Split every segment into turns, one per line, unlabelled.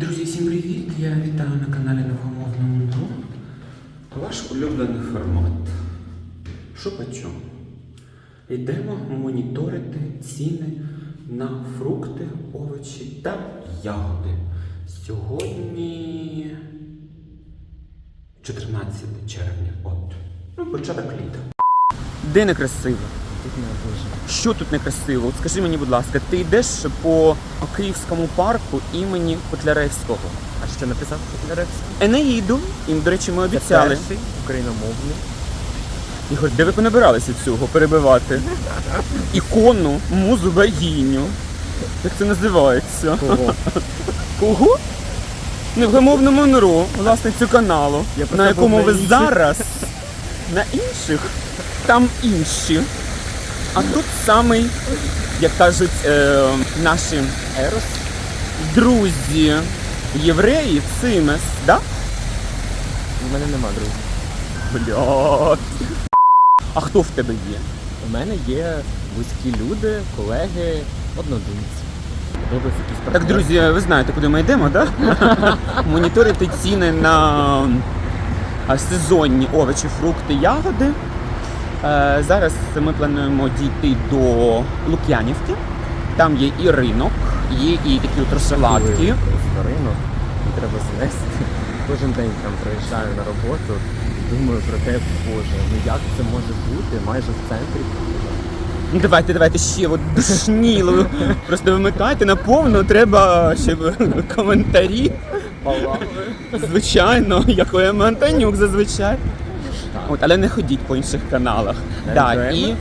Друзі, всім привіт! Я вітаю на каналі Невгомовному Друг. Ваш улюблений формат. Що по чому? Йдемо моніторити ціни на фрукти, овочі та ягоди. Сьогодні 14 червня. От. Ну, початок літа. Де некрасиво? Що тут некрасиво? От скажи мені, будь ласка, ти йдеш по Київському парку імені Котляревського.
А що написав Котляревський?
Енеїду. Їм, до речі, ми
Це
обіцяли.
перший україномовний.
Ігор, де ви понабиралися цього перебивати? Ікону, музу богиню. Як це називається?
Кого?
Кого? Невгамовному Монро, власницю каналу,
Я
на якому ви
на
зараз на інших, там інші. А тут самий, як кажуть е, наші
Ерос?
друзі, євреї, цимес, да?
У мене нема друзів.
Блядь. А хто в тебе є?
У мене є близькі люди, колеги, однодумці.
Так, друзі, ви знаєте, куди ми йдемо, так? Моніторити ціни на сезонні овочі, фрукти, ягоди. Е, Зараз ми плануємо дійти до Лук'янівки. Там є і ринок, є і такі от розсладки.
Просто ринок, і треба знести. Кожен день там приїжджаю на роботу і думаю про те, боже, ну як це може бути майже в центрі.
Ну давайте, давайте ще от душніло. Просто вимикайте наповну, треба ще коментарі. Звичайно, як у Антонюк зазвичай. От, але не ходіть по інших каналах. Да, і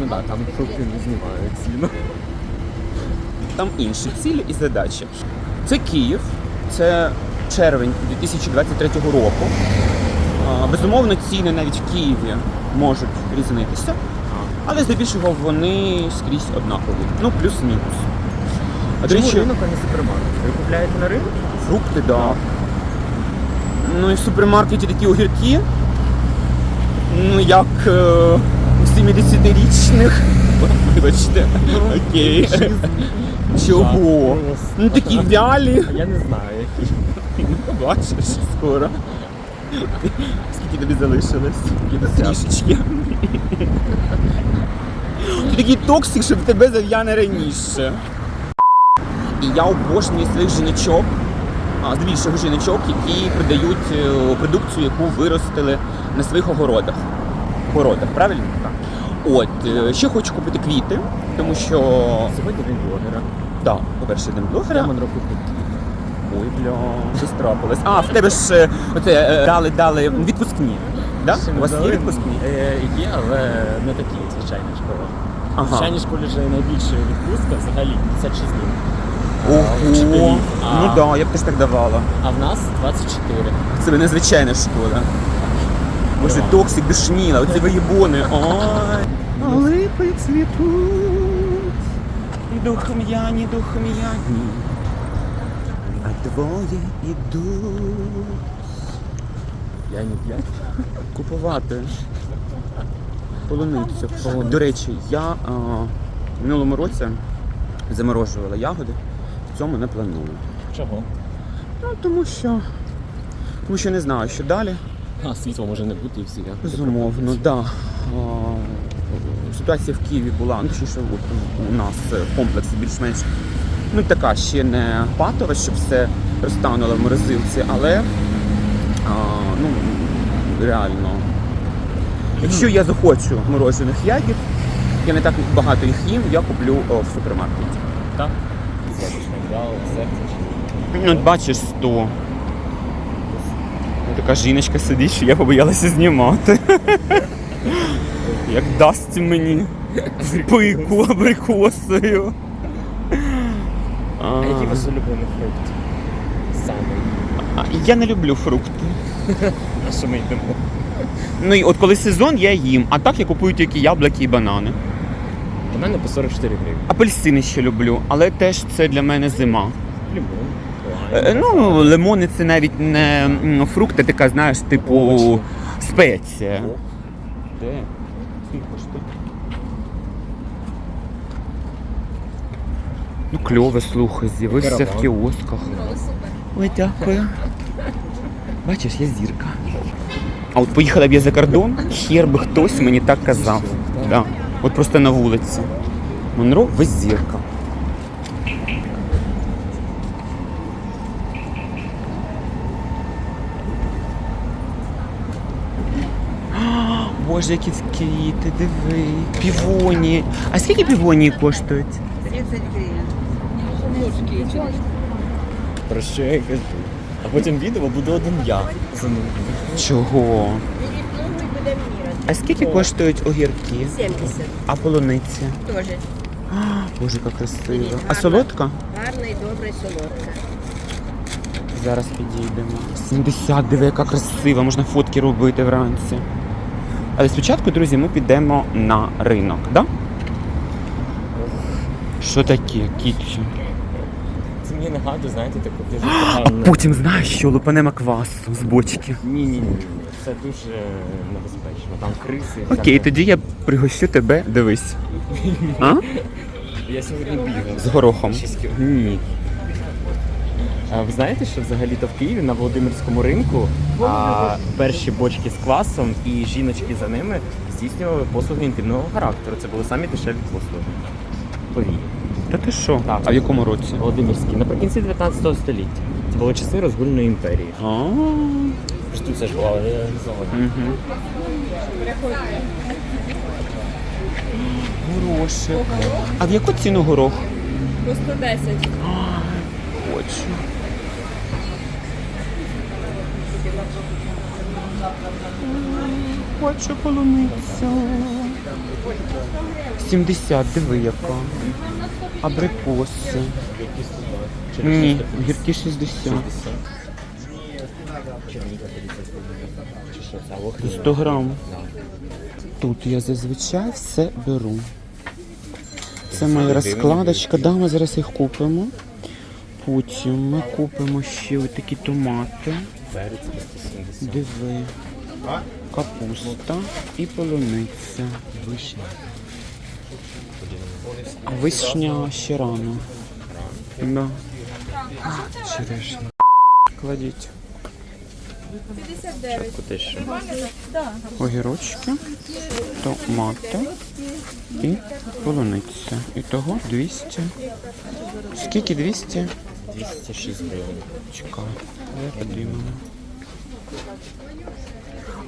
Ну так, там фрукти не знімають ціну.
там інші цілі і задачі. Це Київ, це червень 2023 року. А, Безумовно, ціни навіть в Києві можуть різнитися, але здебільшого вони скрізь однакові. Ну, плюс-мінус. А до
Чому
речі,
ринок, а не супермаркет? Ви купляєте на ринку?
фрукти, да. Ну і в супермаркеті такі огірки. Ну, як е, у 70-річних. Вибачте. Окей. Чого? Ну такі вялі.
Я не знаю, які.
Побачиш скоро. Скільки тобі залишилось? Трішечки. Ти такий токсик, щоб тебе зав'яне раніше. І я обожнюю своїх жіночок, здебільшого жіночок, які продають е, продукцію, яку виростили на своїх огородах. Городах, правильно? Так. От, е, ще хочу купити квіти, тому що.
Сьогодні день блогера.
Да, по-перше, день блогера.
На року
Ой, бля, щось трапилось. А, в тебе ж е, оце дали, дали відпускні. Да? У вас є відпускні?
Є, але не такі, як звичайна школа.
Ага.
В звичайній школі вже найбільша відпустка взагалі 56 днів.
Ого.
вчителів. А,
Ну так, да, я б теж так давала.
а в нас 24.
Це не незвичайна школа. Боже,
Да.
токсик душніла, оці виїбони. Ой. Липи цвітуть, духм'яні, духм'яні. А двоє ідуть
Я не п'ять.
купувати полуницю. До речі, я а, в минулому році заморожувала ягоди, в цьому не планую.
Чого?
Ну, тому що. Тому що не знаю, що далі.
А, світла може не бути і всі. я.
Безумовно, так. Да. Ситуація в Києві була, ну точніше, у нас е, в комплексі більш-менш ну така ще не патова, щоб все розтануло в морозилці, але а, ну, реально. Якщо я захочу морожених ягід, я не так багато їх їм, я куплю в супермаркеті.
Так? Взяв, серце.
Ну, от бачиш 100. Така жіночка сидить, що я побоялася знімати. Як дасть мені пику абрикосою.
А який ваш улюблений фрукт? Саме.
Я не люблю фрукти.
На що ми йдемо?
Ну і от коли сезон, я їм, а так я купую тільки яблуки і банани.
У мене по 44 гривні.
Апельсини ще люблю, але теж це для мене зима.
Лимон.
Е, Ну, лимони це навіть не м, фрукт, така, знаєш, типу
Овочі.
спеція. Де? Скільки коштує? Ну, кльове, слухай, з'явився в
Караван.
кіосках. Ой, дякую. Бачиш, я зірка. А от поїхала б я за кордон, хер би хтось мені так казав. Да. От просто на вулиці. Монро ви зірка. Боже, які квіти, диви. Півоні. А скільки півонії коштують?
30 гривень.
Про що я кажу? А потім відео буде один я. Ну,
Чого? А скільки коштують огірки?
70
А полуниці?
теж.
А, Боже, яка красива. А солодка?
Гарна і добра, і солодка.
Зараз підійдемо. 70, диви, яка красива, можна фотки робити вранці. Але спочатку, друзі, ми підемо на ринок, да? Що таке, кітчу?
Нагадує, знаєте, таку дуже
А потім знаєш, що лупанемо квасу з бочки.
Ні, ні, ні. Це дуже небезпечно. Там криси.
Окей,
всяке.
тоді я пригощу тебе, дивись. А?
Я сьогодні бігав.
З горохом.
Шість кіл- Ні. А ви знаєте, що взагалі-то в Києві на Володимирському ринку а, перші бочки з квасом і жіночки за ними здійснювали послуги інтимного характеру. Це були самі дешеві послуги. Повій.
Та ти що?
Так.
А в якому році?
Володимирський наприкінці 19 століття. Це були часи розгульної імперії.
А,
Тут це ж була реалізована.
Горошик. А в яку ціну горох?
По 110.
Хочу. Хочу полуницю. 70, диви яка. Абрикоси. Ні, гірки 60.
Черніка 50 Чи що це? Охрі?
100 грам. Тут я зазвичай все беру. Це моя розкладочка. Да, ми зараз їх купимо. Потім ми купимо ще такі томати.
Перець по 170.
Диви. Капуста і полуниця.
Вишня.
А вишня ще рано. Да. Черешня. Кладіть.
59.
Огірочки, томати і полуниця. І того 200. Скільки 200?
206 гривень.
Чекай, я подумала.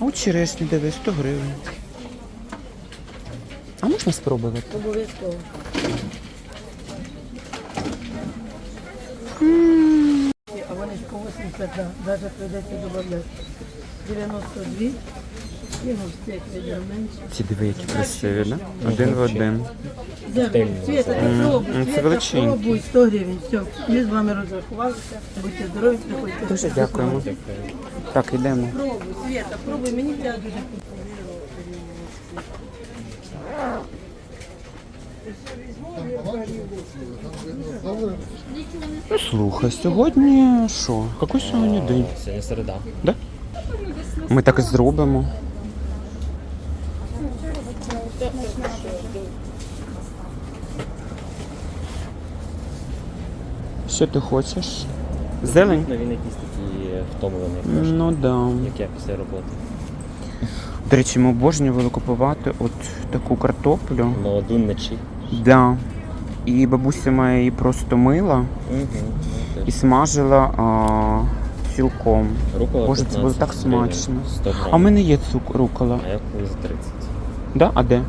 А от черешні диви, 100 гривень. А можна спробувати?
Обов'язково. А вони ж по 80. Навіть прийдеться додати. 92. Кину стек менше.
Ці диви, які красиві, да? Один в один.
Дякую. Света, ти пробуй.
ну, це величенькі.
пробуй. 100 гривень. Все. Ми з вами розрахувалися. Будьте здорові, приходьте.
Дуже дякуємо. Так, йдемо.
Пробуй, Света, пробуй. Мені це дуже
Ну, слухай, сьогодні що? Який сьогодні день?
Сьогодні середа.
Да? Ми так і зробимо. Що ти хочеш? Зелень?
Ну, він якийсь такий втомлений, трошки,
Ну да.
як я після роботи.
До речі, ми обожнювали купувати от таку картоплю.
Молоду ночі.
Да. І бабуся моя її просто мила
Угу.
і смажила а, цілком.
Рукола
Боже, це було
15
так
гривень,
смачно.
100 грам.
А в мене є цук рукола.
А я купив за 30.
Да? А де?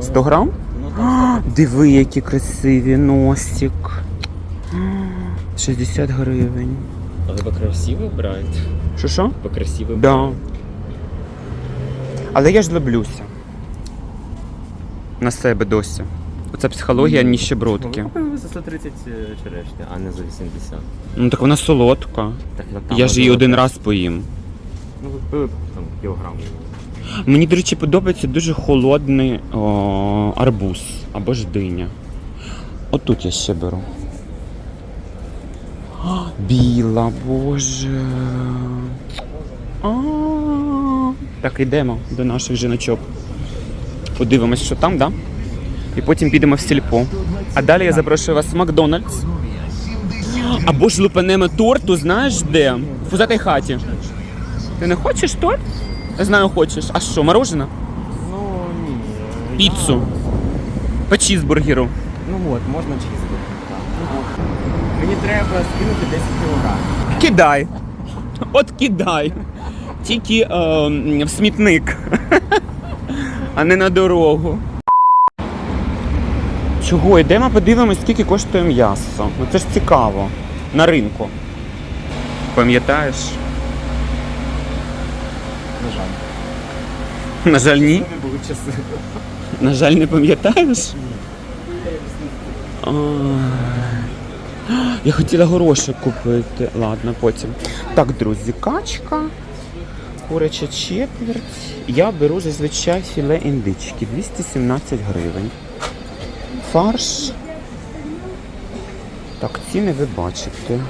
100 грам?
Ну,
А,
там
диви, які красиві носик. 60 гривень.
А ви по красиво обираєте?
Що що?
По красиво
Да. Але я ж люблюся. На себе досі. Оце психологія ніщебродки.
Купили за 130 черешня, а не за 80.
Ну так вона солодка.
Так, на там
Я ж її
можливо,
один раз поїм.
Ну, ви купили там кілограм.
Мені, до речі, подобається дуже холодний о, арбуз або ж диня. Отут я ще беру. А, Біла, боже. А, Так, йдемо до наших жіночок. Подивимось, що там, да? І потім підемо в сільпо. А далі я запрошую вас в Макдональдс. Або ж лупанемо торту, знаєш де? В пузатій хаті. Ти не хочеш торт? Я знаю, хочеш. А що, мороженое?
Ну ні.
Піцу. По чізбургеру.
Ну от, можна чизбургер. Треба скинути 10 кілограмів.
Кидай. От кидай. Тільки е, в смітник, а не на дорогу. Чого? Йдемо подивимось, скільки коштує м'ясо. Ну це ж цікаво. На ринку. Пам'ятаєш?
На жаль.
На жаль, ні.
Не були часи.
На жаль, не пам'ятаєш? А, Я хотіла горошок купити. Ладно, потім. Так, друзі, качка, куряча четверть. Я беру зазвичай філе індички 217 гривень. Фарш. Так, ціни ви бачите.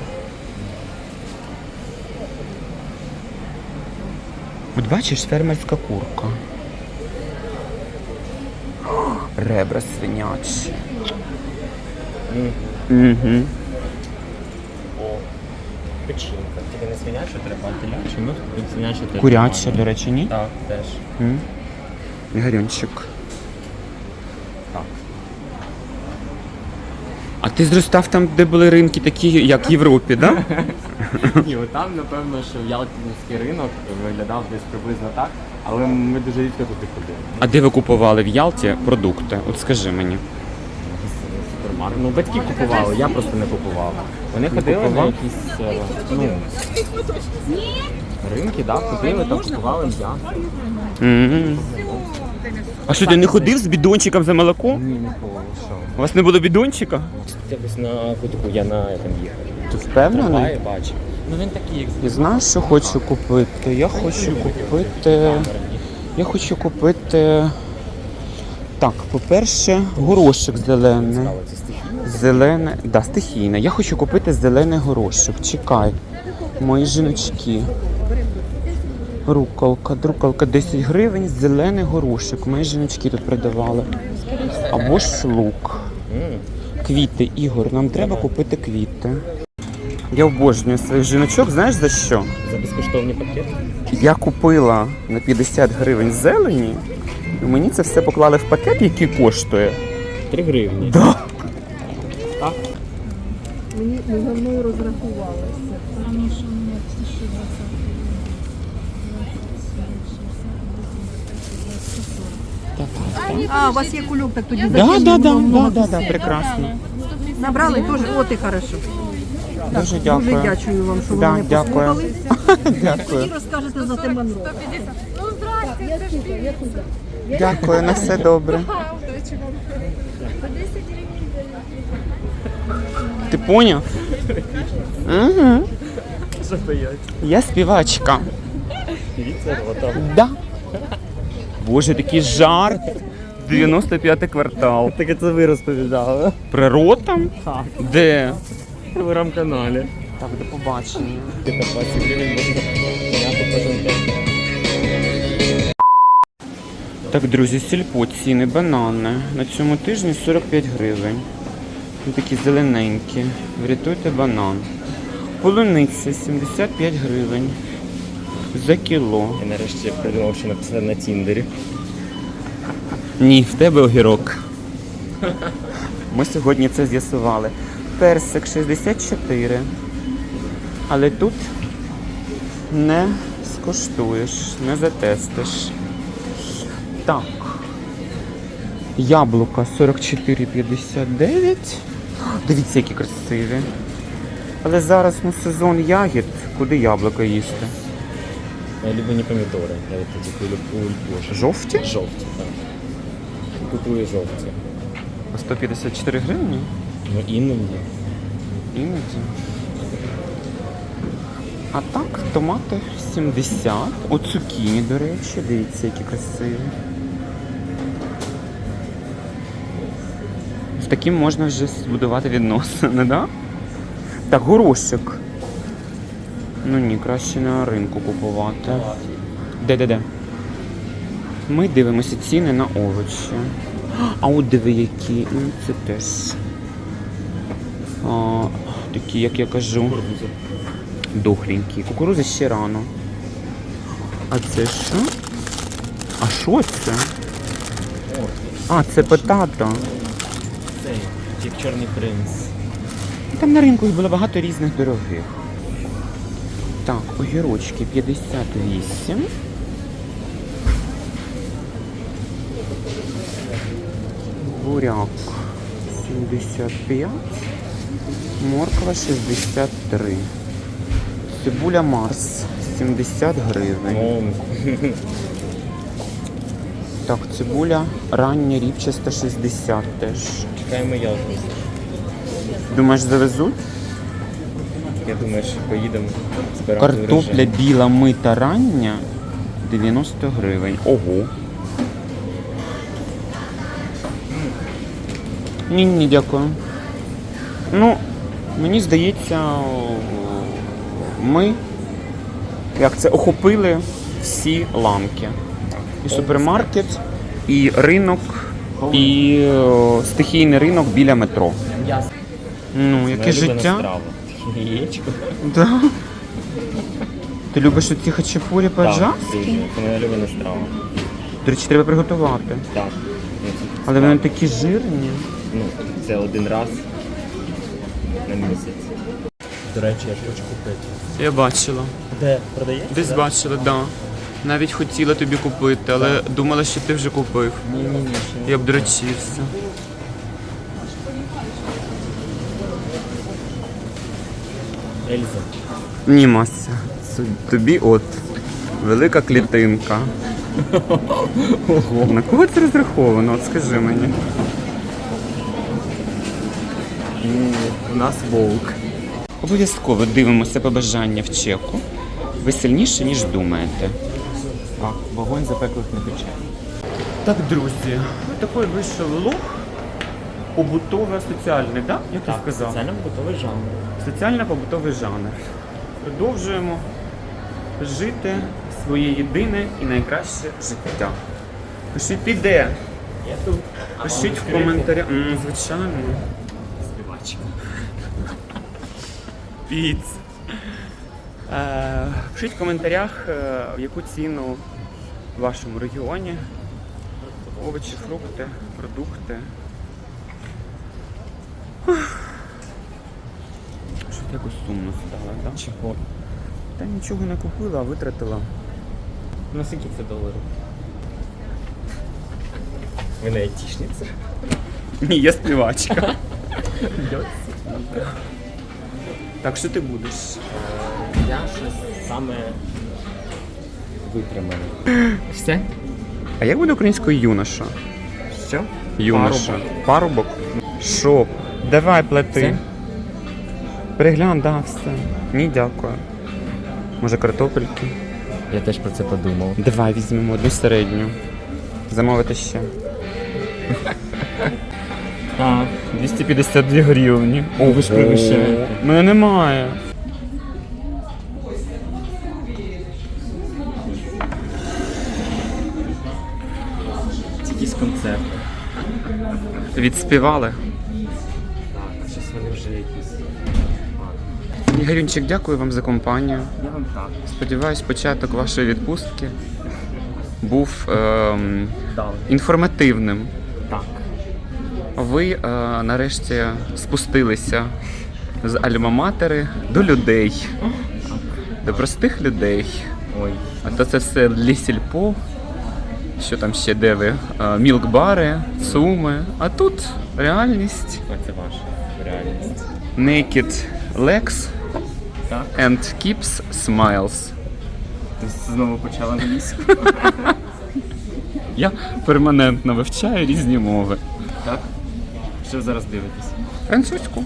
От бачиш, фермерська курка. Ребра свинячі. Угу.
Печінка. Тільки не свиняча, треба а телячу. Ну, свиняча теж.
Куряча,
нормально.
до речі, ні?
Так, теж.
М? Гарюнчик.
Так.
А ти зростав там, де були ринки такі, як в Європі, да?
Ні, от там, напевно, що Ялтинський ринок виглядав десь приблизно так, але ми дуже рідко туди ходили.
А де ви купували в Ялті продукти? От скажи мені.
Супермаркет. Ну, батьки купували, я просто не купував. Вони ходили на якісь е, ну, ринки, да, ходили, там купували м'ясо.
А що ти не ходив з бідончиком за молоко?
Ні, ніколи, що.
У вас не було бідончика?
Якось на кутику я на там їхав.
Ти впевнений?
Трамваї бачив. Ну він такий, як
І знаєш, що хочу купити? Я хочу купити. Я хочу купити. Так, по-перше, горошок зелений. Зелене, да, стихійне. Я хочу купити зелений горошок. Чекай. Мої жіночки. Руколка, друколка 10 гривень, зелений горошок. Мої жіночки тут продавали. Або ж лук. Квіти, Ігор, нам треба купити квіти. Я обожнюю своїх жіночок, знаєш за що?
За безкоштовні пакети.
Я купила на 50 гривень зелені, і мені це все поклали в пакет, який коштує.
3 гривні.
Да.
Так?
Мені за мною розрахувалися.
Раніше у мене 1020
А, у вас є кульок, так тоді
Да, да, да, да, да, да, прекрасно.
Набрали теж, от і хорошо.
Дуже
Дуже
дякую.
дякую вам, що ви
Да,
мене
дякую.
послухали.
Дякую.
Тоді розкажете за Тиманро.
Ну, здрасте, це ж ти.
Дякую, на все добре.
По 10 гривень.
Ти поняв? Угу. Я співачка. Да. Боже, такий жарт. 95 квартал.
Так це ви розповідали.
Приротом?
Так.
Де?
В телеграм-каналі.
Так, до побачення.
20 гривень можна
Так, друзі, сільпо ціни, банани. На цьому тижні 45 гривень. Такі зелененькі. Врятуйте банан. Полуниця 75 гривень. За кіло.
Я нарешті придумав, що написати на Тіндері.
Ні, в тебе огірок. Ми сьогодні це з'ясували. Персик 64. Але тут не скуштуєш, не затестиш. Так. Яблука 44,59. Дивіться, які красиві. Але зараз ну, сезон ягід. Куди яблука їсти?
Мої улюблені помідори. Я от тоді боже.
Жовті?
Жовті, так. Купую жовті.
По 154 гривні?
Ну іноді.
Іноді. А так, томати 70. О, цукіні, до речі, дивіться, які красиві. Таким можна вже збудувати відносини, да? Так, горошок. Ну ні, краще на ринку купувати. Де-де-де? Ми дивимося ціни на овочі. А от диви які. Ну, це теж. А, такі, як я кажу, дохленькі. Кукурузи ще рано. А це що? А що це? А, це петата.
Як чорний принц.
Там на ринку їх було багато різних дорогих. Так, огірочки 58. Буряк 75. Морква 63. Цибуля Марс 70 гривень. Так, цибуля рання ріпчаста 60 теж.
Чекаємо ялку.
Думаєш, завезуть?
Я думаю, що поїдемо збирати
Картопля
урожай.
біла мита рання 90 гривень. Ого. Ні, ні, дякую. Ну, мені здається, ми як це охопили всі ланки. І супермаркет, і ринок, і о, стихійний ринок біля метро. Ну, яке життя.
Яєчко.
Да. Ти любиш оці хачапурі по-джавськи?
Так, дуже. Це моя улюблена страва.
До речі, треба приготувати.
Так. Ну, це
Але вони такі жирні.
Ну, це один раз на місяць. До речі, я хочу купити.
Я бачила.
Де продається?
Десь бачила, так. Да. Навіть хотіла тобі купити, але думала, що ти вже купив.
Ні, ні, ні,
Я б дрочився.
не. Ельза.
Ні, Мася. Це тобі от велика клітинка. Ого. На кого це розраховано? От скажи мені.
У нас вовк.
Обов'язково дивимося побажання в чеку. Ви сильніше, ніж думаєте.
Так, вогонь запеклих не пече.
Так, друзі, такий вийшов лук побутове соціальний, так? Як я сказав?
Це нам готовий жанр.
Соціально-побутовий жанр. Продовжуємо жити своє єдине і найкраще життя. Пишіть піде.
Я тут.
Пишіть в коментарях. Звичайно.
Співачка.
Піц. Е, пишіть в коментарях, е, в яку ціну в вашому регіоні. Овочі, фрукти, продукти. Щось якось сумно стало, так?
Чого?
Та нічого не купила, а витратила.
На скільки це доларів? Ви не айтішниця?
Ні, я співачка. Так що ти будеш?
Я щось саме витримане. Все?
А як буде українською юноша?
Що?
Юноша. Парубок? Що? Давай плати.
Все?
Да, все. Ні, дякую. Може картопельки?
Я теж про це подумав.
Давай візьмемо одну середню. Замовити ще.
А,
252 гривні. О, ви ж
Ого.
Мене немає.
Якісь концерти.
Відспівали.
Так, щось вони вже якісь.
Ігорюнчик, дякую вам за компанію.
Я вам так.
Сподіваюсь, початок вашої відпустки був ем,
Дали.
інформативним.
Так.
Ви е, нарешті спустилися з альма-матери до людей, до простих людей.
Ой.
А то це все для сільпо. Що там ще де ви? Мілкбари, цуми. А тут реальність.
А це ваша реальність.
Naked legs and keeps smiles.
Ти знову почала англійську.
Я перманентно вивчаю різні мови.
Так? Що зараз дивитесь?
Французьку.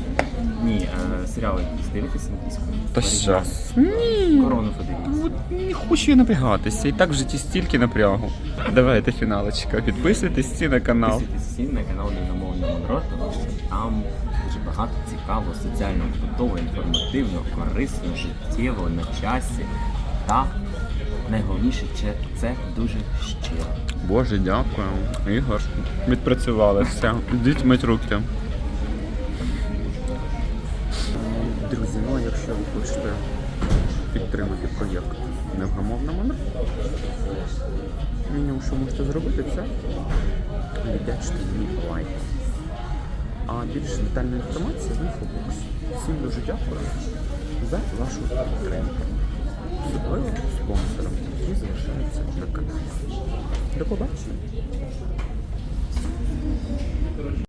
Ні, серіали якісь дивитесь англійською.
Та щас. Ні.
Корону подивіться.
От Не хочу я напрягатися. І так в житті стільки напрягу. Давайте фіналочка. Підписуйтесь на канал.
Підписуйтесь всі на канал Міномовний Монро, тому що там дуже багато цікавого, соціально побутового, інформативного, корисного, життєвого, на часі та найголовніше це, це дуже щиро.
Боже, дякую. Ігор, відпрацювали все. Йдіть мить руки. Якщо ви хочете підтримати проєкт невгамовна мене, мінімум, що можете зробити, це віддячити мені лайк. А більш детальна інформація в інфобоксі. Всім дуже дякую за вашу підтримку. Особливо спонсорам, які залишаються на каналі. До побачення!